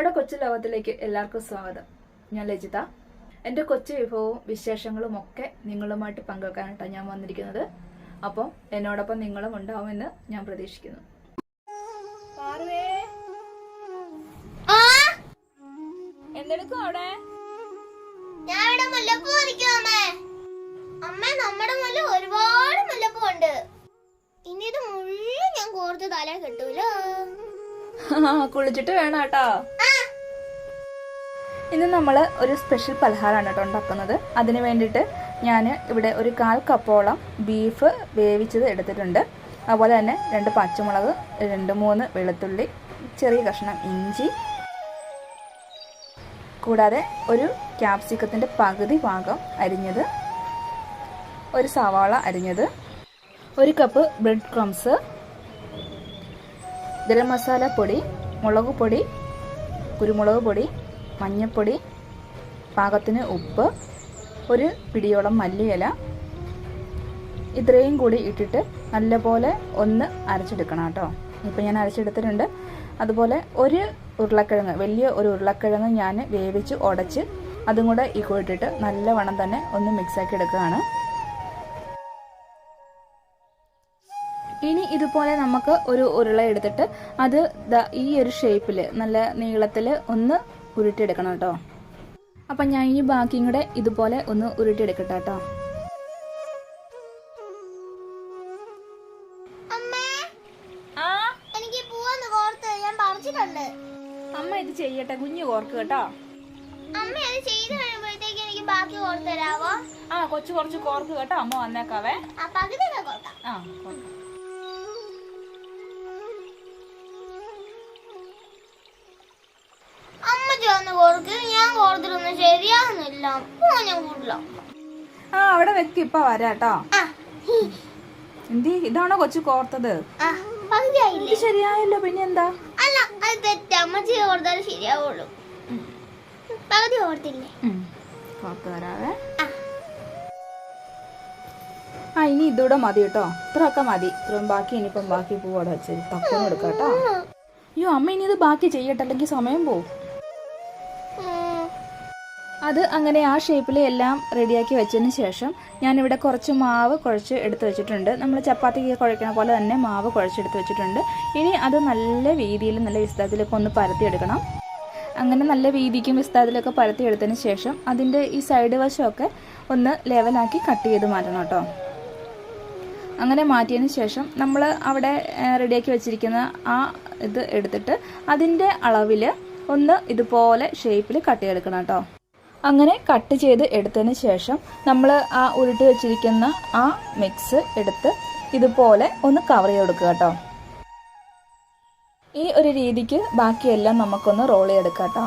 അമ്മയുടെ കൊച്ചു ലോകത്തിലേക്ക് എല്ലാവർക്കും സ്വാഗതം. ഞാൻ ലജിത. എന്റെ കൊച്ചു വിഭവവും വിശേഷങ്ങളും ഒക്കെ നിങ്ങളുമായിട്ട് പങ്കുവെക്കാനായിട്ടാണ് ഞാൻ വന്നിരിക്കുന്നത്. അപ്പോൾ എന്നോടൊപ്പം നിങ്ങളും ഉണ്ടാവുമെന്ന് ഞാൻ പ്രതീക്ഷിക്കുന്നു. എന്തെടുക്കും അവിടെ? അമ്മ. നമ്മുടെ മുല്ല ഒരുപാട് മുല്ലപ്പൂ ഉണ്ട് ഇനി ഇത് മുഴുവൻ ഞാൻ കോർത്ത് തല കെട്ടൂലോ. കുളിച്ചിട്ട് വേണം കേട്ടോ ഇന്ന് നമ്മൾ ഒരു സ്പെഷ്യൽ പലഹാരമാണ് കേട്ടോ ഉണ്ടാക്കുന്നത്. അതിന് വേണ്ടിയിട്ട് ഞാൻ ഇവിടെ ഒരു കാൽ കപ്പോളം ബീഫ് വേവിച്ചത് എടുത്തിട്ടുണ്ട്. അതുപോലെ തന്നെ രണ്ട് പച്ചമുളക് രണ്ട് മൂന്ന് വെളുത്തുള്ളി ചെറിയ കഷ്ണം ഇഞ്ചി. കൂടാതെ ഒരു ക്യാപ്സിക്കത്തിന്റെ പകുതി ഭാഗം അരിഞ്ഞത് ഒരു സവാള അരിഞ്ഞത് ഒരു cup bread crumbs garam masala പൊടി മുളക് പൊടി കുരുമുളക് പൊടി മഞ്ഞൾപ്പൊടി പാകത്തിന് ഉപ്പ് ഒരു പിടിയോളം മല്ലിയില. ഇത്രയും കൂടി ഇട്ടിട്ട് നല്ലപോലെ ഒന്ന് അരച്ചെടുക്കണം കേട്ടോ. ഇപ്പം ഞാൻ അരച്ചെടുത്തിട്ടുണ്ട്. അതുപോലെ ഒരു ഉരുളക്കിഴങ്ങ് വലിയ ഒരു ഉരുളക്കിഴങ്ങ് ഞാൻ വേവിച്ച് ഉടച്ച് അതും കൂടെ ഈ കൂട്ടിട്ട് നല്ലവണ്ണം തന്നെ ഒന്ന് മിക്സാക്കി എടുക്കുകയാണ്. ഇനി ഇതുപോലെ നമുക്ക് ഒരു ഉരുള എടുത്തിട്ട് അത് ഈ ഒരു ഷേപ്പിൽ നല്ല നീളത്തിൽ ഒന്ന് ഉരുട്ടിയെടുക്കണം കേട്ടോ. അപ്പം ഞാൻ ഈ ബാക്കിയും കൂടെ ഇതുപോലെ ഒന്ന് ഉരുട്ടിയെടുക്കട്ടെ കേട്ടോ. അമ്മേ ഇത് ചെയ്യട്ടെ കുഞ്ഞു കോർക്ക് കേട്ടോ. അമ്മ അത് ചെയ്ത് കഴിയുമ്പോഴത്തേക്ക് എനിക്ക് ബാക്കി കോർത്ത് തരാവോ? ആ കൊച്ചു കുറച്ച് കോർക്ക് കേട്ടോ അമ്മ വന്നേക്കാവേ. ആ പകുതി ആ ചേർന്ന് കോർക്ക് ഞാൻ കോർത്തിട്ടൊന്നും ശരിയാകുന്നില്ല പൂ ഞാൻ കൂട്ടില്ല ആ അവിടെ വെക്ക് ഇപ്പൊ വരാട്ടോ ആ. എന്തി? ഇതാണോ കൊച്ചു കോർത്തത്? ആ പകുതിയായില്ലേ? ഇത് ശരിയായല്ലോ പിന്നെ എന്താ? അല്ല അത് തെറ്റ്. അമ്മച്ചി ശരിയാവുള്ളൂ. പകുതി ഓർത്തില്ലേ കോർത്ത് വരാവേ. ആ. ഇനി ഇതൂടെ മതി കേട്ടോ. ഇത്രയൊക്കെ മതി. ഇത്രയും ബാക്കി ഇനിയിപ്പം ബാക്കി പൂവോടെ വെച്ച് തക്കം എടുക്കാം കേട്ടോ. അയ്യോ അമ്മ ഇനി ഇത് ബാക്കി ചെയ്യട്ടെ അല്ലെങ്കിൽ സമയം പോവും. അത് അങ്ങനെ ആ ഷേപ്പിൽ എല്ലാം റെഡിയാക്കി വെച്ചതിന് ശേഷം ഞാനിവിടെ കുറച്ച് മാവ് കുഴച്ച് എടുത്ത് വെച്ചിട്ടുണ്ട്. നമ്മൾ ചപ്പാത്തിക്ക് കുഴക്കണ പോലെ തന്നെ മാവ് കുഴച്ചെടുത്ത് വെച്ചിട്ടുണ്ട്. ഇനി അത് നല്ല വീതിയിൽ നല്ല വിസ്താരത്തിലൊക്കെ ഒന്ന് പരത്തിയെടുക്കണം അങ്ങനെ നല്ല വീതിക്കും വിസ്താരത്തിലൊക്കെ പരത്തിയെടുത്തതിന് ശേഷം അതിന്റെ ഈ സൈഡ് വശമൊക്കെ ഒന്ന് ലെവലാക്കി കട്ട് ചെയ്ത് മാറ്റണം കേട്ടോ. അങ്ങനെ മാറ്റിയതിന് ശേഷം നമ്മൾ അവിടെ റെഡിയാക്കി വെച്ചിരിക്കുന്ന ആ ഇത് എടുത്തിട്ട് അതിന്റെ അളവിൽ ഒന്ന് ഇതുപോലെ ഷേപ്പിൽ കട്ട് ചെയ്തെടുക്കണം കേട്ടോ. അങ്ങനെ കട്ട് ചെയ്ത് എടുത്തതിന് ശേഷം നമ്മൾ ആ ഉരുട്ടി വെച്ചിരിക്കുന്ന ആ മിക്സ് എടുത്ത് ഇതുപോലെ ഒന്ന് കവർ ചെയ്ത് കൊടുക്കുക കേട്ടോ ഈ ഒരു രീതിക്ക് ബാക്കിയെല്ലാം നമുക്കൊന്ന് റോൾ ചെയ്തെടുക്കാം കേട്ടോ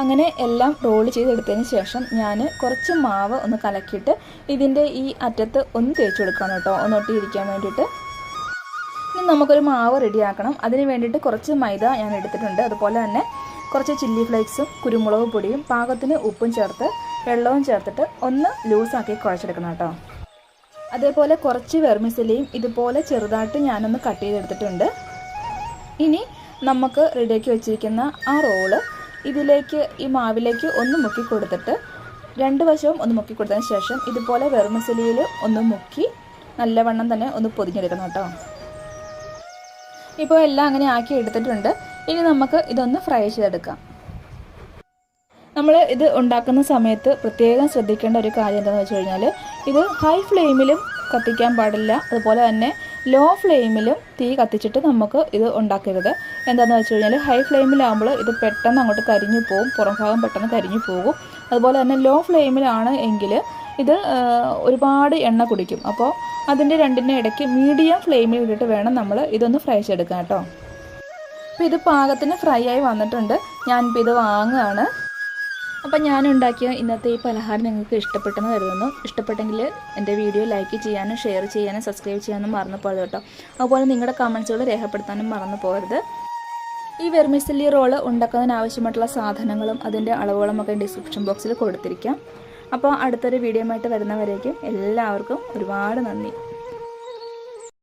അങ്ങനെ എല്ലാം റോൾ ചെയ്തെടുത്തതിന് ശേഷം ഞാൻ കുറച്ച് മാവ് ഒന്ന് കലക്കിയിട്ട് ഇതിന്റെ ഈ അറ്റത്ത് ഒന്ന് തേച്ച് കൊടുക്കണം കേട്ടോ ഒന്ന് ഒട്ടിയിരിക്കാൻ വേണ്ടിയിട്ട്. ഇനി നമുക്കൊരു മാവ് റെഡിയാക്കണം അതിന് വേണ്ടിയിട്ട് കുറച്ച് മൈദ ഞാൻ എടുത്തിട്ടുണ്ട്. അതുപോലെ തന്നെ കുറച്ച് ചില്ലി ഫ്ലേക്സും കുരുമുളക് പൊടിയും പാകത്തിന് ഉപ്പും ചേർത്ത് വെള്ളവും ചേർത്തിട്ട് ഒന്ന് ലൂസാക്കി കുഴച്ചെടുക്കണം കേട്ടോ. അതേപോലെ കുറച്ച് വെർമിസലിയും ഇതുപോലെ ചെറുതായിട്ട് ഞാനൊന്ന് കട്ട് ചെയ്തെടുത്തിട്ടുണ്ട്. ഇനി നമുക്ക് റെഡിയാക്കി വെച്ചിരിക്കുന്ന ആ റോൾ ഇതിലേക്ക് ഈ മാവിലേക്ക് ഒന്ന് മുക്കി കൊടുത്തിട്ട് രണ്ട് വശവും ഒന്ന് മുക്കി കൊടുത്തതിന് ശേഷം ഇതുപോലെ വെറുമസലിയിൽ ഒന്ന് മുക്കി നല്ലവണ്ണം തന്നെ ഒന്ന് പൊതിഞ്ഞെടുക്കണം കേട്ടോ. ഇപ്പോൾ എല്ലാം അങ്ങനെ ആക്കി എടുത്തിട്ടുണ്ട്. ഇനി നമുക്ക് ഇതൊന്ന് ഫ്രൈ ചെയ്തെടുക്കാം. നമ്മൾ ഇത് ഉണ്ടാക്കുന്ന സമയത്ത് പ്രത്യേകം ശ്രദ്ധിക്കേണ്ട ഒരു കാര്യം എന്താണെന്ന് വെച്ച് കഴിഞ്ഞാൽ ഇത് ഹൈ ഫ്ലെയിമിലും കത്തിക്കാൻ പാടില്ല. അതുപോലെ തന്നെ ലോ ഫ്ലെയിമിലും തീ കത്തിച്ചിട്ട് നമുക്ക് ഇത് ഉണ്ടാക്കരുത്. എന്താണെന്ന് വെച്ച് കഴിഞ്ഞാൽ ഹൈ ഫ്ലെയിമിലാകുമ്പോൾ ഇത് പെട്ടെന്ന് അങ്ങോട്ട് കരിഞ്ഞു പോകും പുറം ഭാഗം പെട്ടെന്ന് കരിഞ്ഞു പോകും. അതുപോലെ തന്നെ ലോ ഫ്ലെയിമിലാണ് എങ്കിൽ ഇത് ഒരുപാട് എണ്ണ കുടിക്കും. അപ്പോൾ അതിന്റെ രണ്ടിന്റെ ഇടയ്ക്ക് മീഡിയം ഫ്ലെയിമിൽ ഇട്ടിട്ട് വേണം നമ്മൾ ഇതൊന്ന് ഫ്രൈ ചെയ്തെടുക്കാൻ കേട്ടോ. അപ്പോൾ ഇത് പാകത്തിന് ഫ്രൈ ആയി വന്നിട്ടുണ്ട്. ഞാനിപ്പോൾ ഇത് വാങ്ങുകയാണ്. അപ്പം ഞാൻ ഉണ്ടാക്കിയ ഇന്നത്തെ ഈ പലഹാരം നിങ്ങൾക്ക് ഇഷ്ടപ്പെട്ടെന്ന് കരുതുന്നു. ഇഷ്ടപ്പെട്ടെങ്കിൽ എന്റെ വീഡിയോ ലൈക്ക് ചെയ്യാനും ഷെയർ ചെയ്യാനും സബ്സ്ക്രൈബ് ചെയ്യാനും മറന്നു പോയത് കേട്ടോ. അതുപോലെ നിങ്ങളുടെ കമൻസുകൾ രേഖപ്പെടുത്താനും മറന്നു പോകരുത്. ഈ വെർമിസല്ലി റോൾ ഉണ്ടാക്കുന്നതിന് ആവശ്യമായിട്ടുള്ള സാധനങ്ങളും അതിന്റെ അളവുകളും ഒക്കെ ഡിസ്ക്രിപ്ഷൻ ബോക്സിൽ കൊടുത്തിരിക്കാം. അപ്പോൾ അടുത്തൊരു വീഡിയോ ആയിട്ട് വരുന്നവരേക്കും എല്ലാവർക്കും ഒരുപാട് നന്ദി.